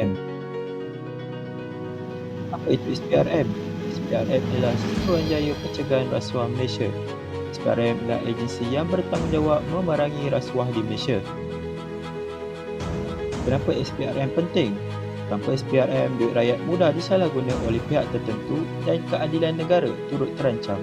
SPRM. Apa itu SPRM? SPRM ialah Suruhanjaya Pencegahan Rasuah Malaysia. SPRM adalah agensi yang bertanggungjawab memerangi rasuah di Malaysia. Kenapa SPRM penting? Tanpa SPRM, duit rakyat mudah disalahguna oleh pihak tertentu dan keadilan negara turut terancam.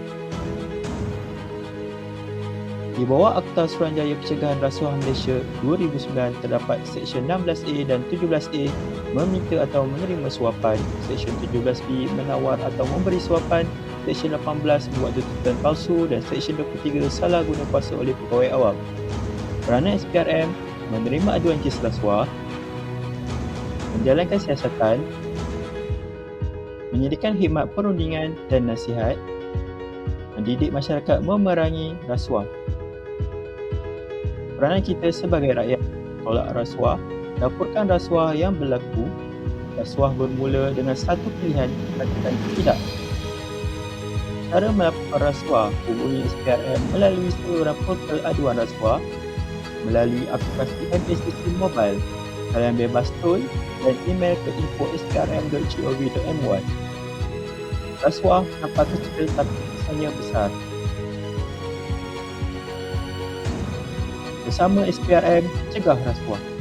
Di bawah Akta Suruhanjaya Pencegahan Rasuah Malaysia 2009 terdapat Seksyen 16A dan 17A meminta atau menerima suapan, Seksyen 17B menawar atau memberi suapan, Seksyen 18 membuat tuntutan palsu dan Seksyen 23 salah guna kuasa oleh pegawai awam. Peranan SPRM menerima aduan kes rasuah, menjalankan siasatan, menyediakan khidmat perundingan dan nasihat, mendidik masyarakat memerangi rasuah. Peranan kita sebagai rakyat tolak rasuah, dapurkan rasuah yang berlaku. Rasuah bermula dengan satu pilihan katakan tidak. Cara melaporkan rasuah hubungi SPRM melalui saluran portal aduan rasuah melalui aplikasi MSDC Mobile. Kalian bebas tol dan email ke info.sprm.gov.my. Rasuah nampak kecil tapi kesannya besar. Bersama SPRM, cegah rasuah.